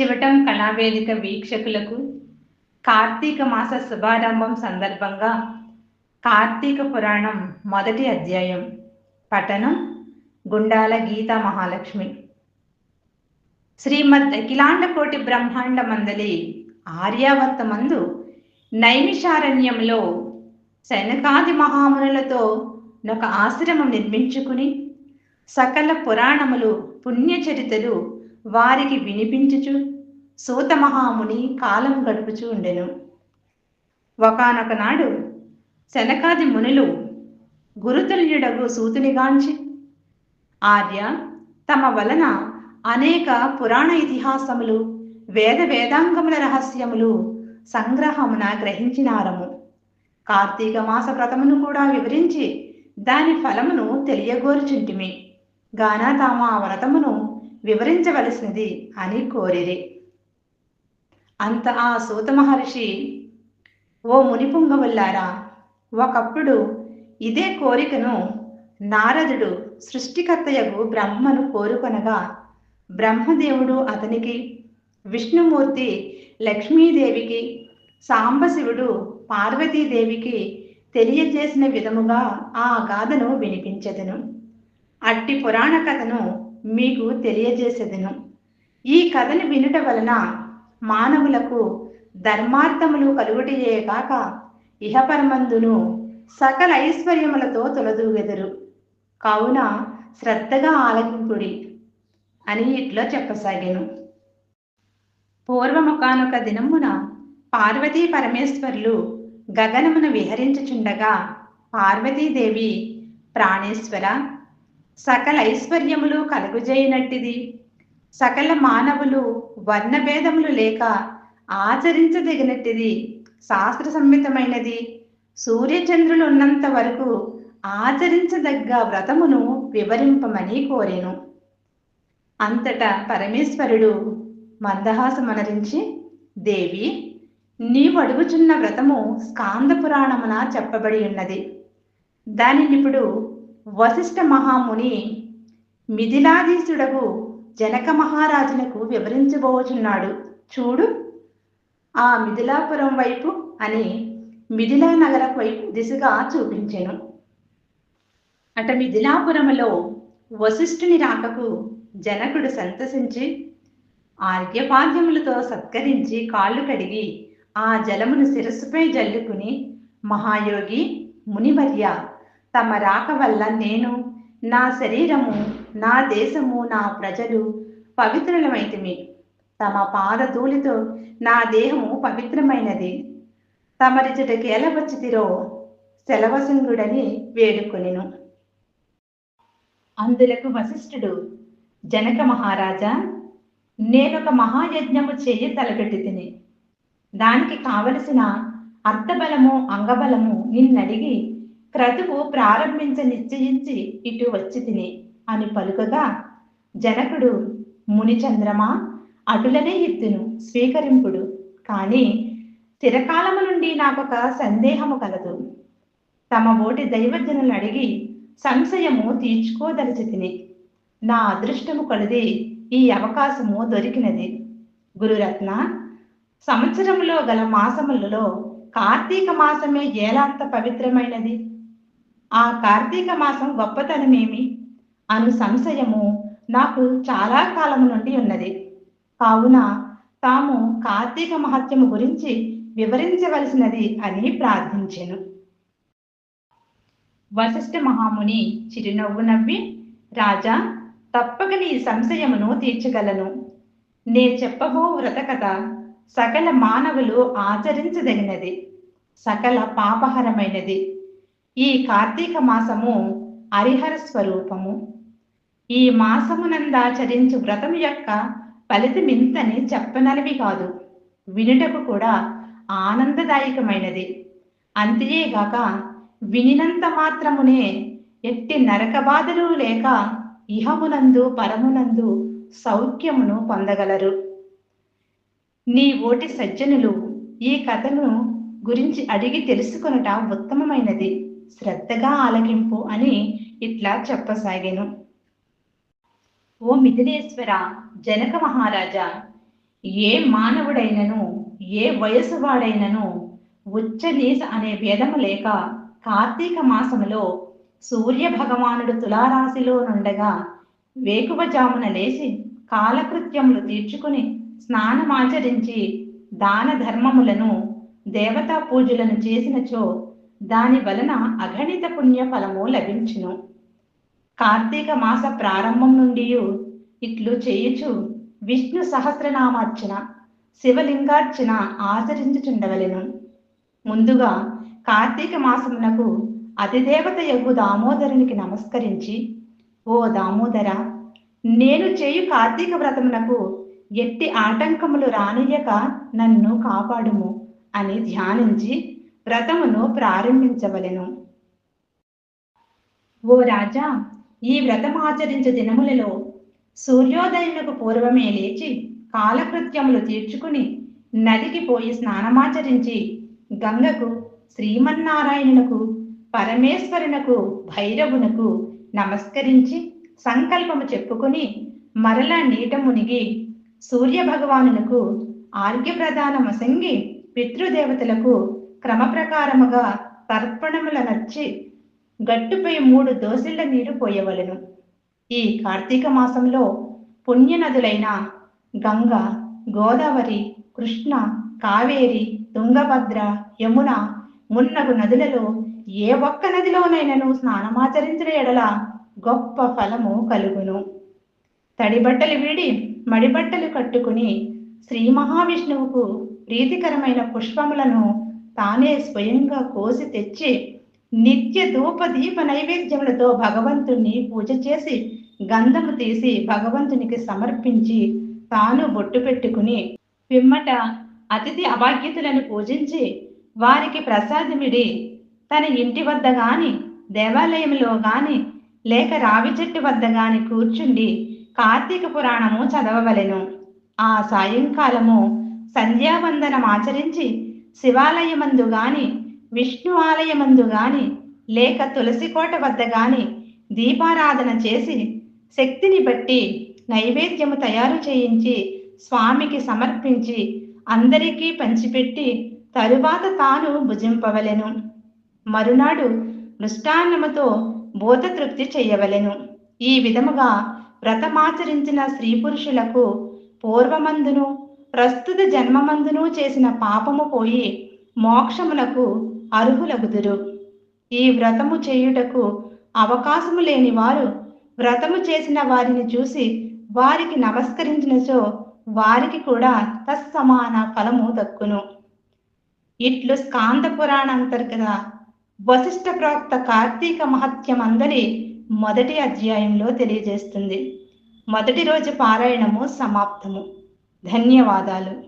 చివటం కళావేదిక వీక్షకులకు కార్తీక మాస శుభారంభం సందర్భంగా కార్తీక పురాణం మొదటి అధ్యాయం పఠనం గుండాల గీతా మహాలక్ష్మి. శ్రీమద్ అఖిలాండ కోటి బ్రహ్మాండ మందలి ఆర్యావర్త మందు నైమిషారణ్యంలో శనకాది మహామునులతో ఒక ఆశ్రమం నిర్మించుకుని సకల పురాణములు పుణ్యచరితలు వారికి వినిపించుచు సూత మహాముని కాలం గడుపుచూ ఉండెను. ఒకనొక నాడు శనకాది మునులు గురుతుల్యుడగు సూతునిగాంచి ఆర్య తమ వలన అనేక పురాణ ఇతిహాసములు వేద వేదాంగముల రహస్యములు సంగ్రహమున గ్రహించినారము. కార్తీక మాస వ్రతమును కూడా వివరించి దాని ఫలమును తెలియగోరుచుంటిమి. గాన తాము ఆ వ్రతమును వివరించవలసినది అని కోరిరి. అంత ఆ సూత మహర్షి ఓ మునిపుంగవుల్లారా ఒకప్పుడు ఇదే కోరికను నారదుడు సృష్టికర్తయగు బ్రహ్మను కోరుకొనగా బ్రహ్మదేవుడు అతనికి విష్ణుమూర్తి లక్ష్మీదేవికి సాంబశివుడు పార్వతీదేవికి తెలియజేసిన విధముగా ఆ గాథను వినిపించెదను. అట్టి పురాణ కథను మీకు తెలియజేసేదను. ఈ కథను వినుట వలన మానవులకు ధర్మార్థములు కలుగుటయే కాక ఇహపరమందును సకల ఐశ్వర్యములతో తొలదూగెదరు. కావున శ్రద్ధగా ఆలకింపుడి అని ఇట్లా చెప్పసాగాను. పూర్వముకానొక దినమున పార్వతీ పరమేశ్వరులు గగనమున విహరించుచుండగా పార్వతీదేవి ప్రాణేశ్వర సకల ఐశ్వర్యములు కలుగుజేయనట్టిది. సకల మానవులు వర్ణభేదములు లేక ఆచరించదగినట్టిది. శాస్త్ర సంహితమైనది సూర్యచంద్రులు ఉన్నంత వరకు ఆచరించదగ్గ వ్రతమును వివరింపమని కోరేను. అంతటా పరమేశ్వరుడు మందహాసమనరించి దేవి నీవు అడుగుచున్న వ్రతము స్కాంద పురాణమున చెప్పబడి ఉన్నది. దానినిప్పుడు వశిష్ఠ మహాముని మిథిలాధీశుడకు జనక మహారాజునకు వివరించబోచున్నాడు. చూడు ఆ మిథిలాపురం వైపు అని మిథిలా నగర వైపు దిశగా చూపించెను. అట మిథిలాపురములో వశిష్ఠుని రాకకు జనకుడు సంతసించి ఆర్ఘ్యపాద్యములతో సత్కరించి కాళ్ళు కడిగి ఆ జలమును శిరస్సుపై జల్లుకుని మహాయోగి మునివర్య తమ రాక వల్ల నేను నా శరీరము నా దేశము నా ప్రజలు పవిత్రులమైతిమి. తమ పాదధూళితో నా దేహము పవిత్రమైనది. తమరిచటకేల వచ్చితిరో సెలవసింగుడని వేడుకొనెను. అందులకు వశిష్ఠుడు జనక మహారాజా నేనొక మహాయజ్ఞము చేయ తలపెట్టి తిని దానికి కావలసిన అర్థబలము అంగబలము నిన్నడిగి క్రతువు ప్రారంభించ నిశ్చయించి ఇటు వచ్చి తిని అని పలుకగా జనకుడు మునిచంద్రమా అటులనే ఎత్తును స్వీకరింపుడు. కానీ తిరకాలము నుండి నాకొక సందేహము కలదు. తమ ఓటి దైవజనులు అడిగి సంశయము తీర్చుకోదలిచి తిని నా అదృష్టము కొలది ఈ అవకాశము దొరికినది. గురురత్న సంవత్సరములో గల మాసములలో కార్తీక మాసమే ఏలాంత పవిత్రమైనది? ఆ కార్తీక మాసం గొప్పతనమేమి? అను సంశయము నాకు చాలా కాలము నుండి ఉన్నది. కావున తాము కార్తీక మహత్యము గురించి వివరించవలసినది అని ప్రార్థించెను. వశిష్ఠ మహాముని చిరునవ్వు నవ్వి రాజా తప్పక నీ సంశయమును తీర్చగలను. నే చెప్పబో వ్రతకథ సకల మానవులు ఆచరించదగినది. సకల పాపహరమైనది. ఈ కార్తీక మాసము హరిహర స్వరూపము. ఈ మాసమునందాచరించు వ్రతం యొక్క ఫలితమింతని చెప్పనలివి కాదు. వినుటకు కూడా ఆనందదాయకమైనది. అంతేగాక వినినంత మాత్రమునే ఎట్టి నరక బాధలు లేక ఇహమునందు పరమునందు సౌఖ్యమును పొందగలరు. నీ ఓటి సజ్జనులు ఈ కథను గురించి అడిగి తెలుసుకొనుట ఉత్తమమైనది. శ్రద్ధగా ఆలకింపు అని ఇట్లా చెప్పసాగాను. ఓ మిథిలేశ్వర జనక మహారాజా ఏ మానవుడైనను ఏ వయసు వాడైనను ఉచ్చనీస అనే భేదము లేక కార్తీక మాసములో సూర్య భగవానుడు తులారాశిలో నుండగా వేకువజామున లేచి కాలకృత్యములు తీర్చుకుని స్నానమాచరించి దాన ధర్మములను దేవతా పూజలను చేసినచో దాని వలన అగణిత పుణ్య ఫలము లభించును. కార్తీక మాస ప్రారంభం నుండి ఇట్లు చేయుచు విష్ణు సహస్రనామార్చన శివలింగార్చన ఆచరించుచుండవలెను. ముందుగా కార్తీక మాసమునకు అతిదేవత యగు దామోదరునికి నమస్కరించి ఓ దామోదర నేను చేయు కార్తీక వ్రతమునకు ఎట్టి ఆటంకములు రానియక నన్ను కాపాడుము అని ధ్యానించి వ్రతమును ప్రారంభించవలెను. ఓ రాజా ఈ వ్రతమాచరించే దినములలో సూర్యోదయమునకు పూర్వమే లేచి కాలకృత్యములు తీర్చుకుని నదికి పోయి స్నానమాచరించి గంగకు శ్రీమన్నారాయణునకు పరమేశ్వరునకు భైరవునకు నమస్కరించి సంకల్పము చెప్పుకుని మరలా నీట మునిగి సూర్య భగవానునకు ఆర్ఘ్యప్రదానమసంగి పితృదేవతలకు క్రమప్రకారముగా తర్పణముల నచ్చి గట్టుపై మూడు దోసిళ్ళ నీరు పోయవలను. ఈ కార్తీక మాసంలో పుణ్యనదులైన గంగ గోదావరి కృష్ణ కావేరి తుంగభద్ర యమున మున్నగు నదులలో ఏ ఒక్క నదిలోనైనను స్నానమాచరించిన ఎడల గొప్ప ఫలము కలుగును. తడిబట్టలు వీడి మడిబట్టలు కట్టుకుని శ్రీ మహావిష్ణువుకు ప్రీతికరమైన పుష్పములను తానే స్వయంగా కోసి తెచ్చి నిత్య ధూప దీప నైవేద్యములతో భగవంతుణ్ణి పూజ చేసి గంధము తీసి భగవంతునికి సమర్పించి తాను బొట్టు పెట్టుకుని పిమ్మట అతిథి అభాగ్యతలను పూజించి వారికి ప్రసాదమిడి తన ఇంటి వద్ద గాని దేవాలయంలో గాని లేక రావి చెట్టు వద్ద గాని కూర్చుండి కార్తీక పురాణము చదవవలెను. ఆ సాయంకాలము సంధ్యావందనం ఆచరించి శివాలయమందు గాని విష్ణు ఆలయమందు గాని లేక తులసికోట వద్ద గాని దీపారాధన చేసి శక్తిని బట్టి నైవేద్యము తయారు చేయించి స్వామికి సమర్పించి అందరికీ పంచిపెట్టి తరువాత తాను భుజింపవలెను. మరునాడు మృష్టాన్నముతో భూతతృప్తి చేయవలెను. ఈ విధముగా వ్రతమాచరించిన స్త్రీ పురుషులకు పూర్వమందును ప్రస్తుత జన్మమందును చేసిన పాపము పోయి మోక్షమునకు అర్హులగుదురు. ఈ వ్రతము చేయుటకు అవకాశము లేని వారు వ్రతము చేసిన వారిని చూసి వారికి నమస్కరించినచో వారికి కూడా తత్సమాన ఫలము దక్కును. ఇట్లు స్కాంద పురాణ అంతర్గత వశిష్ఠ ప్రవక్త కార్తీక మహత్యమందరి మొదటి అధ్యాయంలో తెలియజేస్తుంది. మొదటి రోజు పారాయణము సమాప్తము. ధన్యవాదాలు.